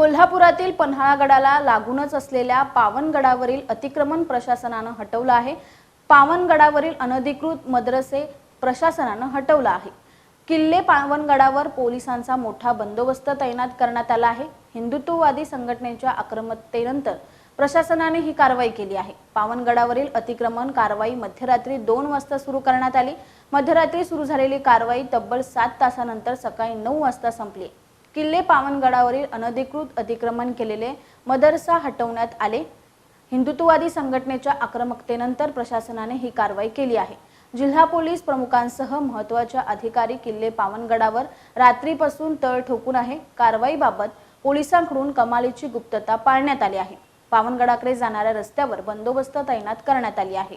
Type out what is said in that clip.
कोल्हापुरातील पन्हाळागडाला लागूनच असलेल्या पावनगडावरील अतिक्रमण प्रशासनानं हटवलं आहे. पावनगडावरील अनधिकृत मद्रसे प्रशासनानं हटवलं आहे. किल्ले पावनगडावर पोलिसांचा मोठा बंदोबस्त तैनात करण्यात आला आहे. हिंदुत्ववादी संघटनेच्या आक्रमकतेनंतर प्रशासनाने ही कारवाई केली आहे. पावनगडावरील अतिक्रमण कारवाई मध्यरात्री दोन वाजता सुरू करण्यात आली. मध्यरात्री सुरू झालेली कारवाई तब्बल सात तासानंतर सकाळी नऊ वाजता संपली. किल्ले पावनगडावरील अनधिकृत अतिक्रमण केलेले मदरसा हटवण्यात आले. हिंदुत्ववादी संघटनेच्या आक्रमकतेनंतर प्रशासनाने ही कारवाई केली आहे. जिल्हा पोलीस प्रमुखांसह महत्त्वाच्या अधिकारी किल्ले पावनगडावर रात्रीपासून तळ ठोकून आहे. कारवाईबाबत पोलिसांकडून कमालीची गुप्तता पाळण्यात आली आहे. पावनगडाकडे जाणाऱ्या रस्त्यावर बंदोबस्त तैनात करण्यात आली आहे.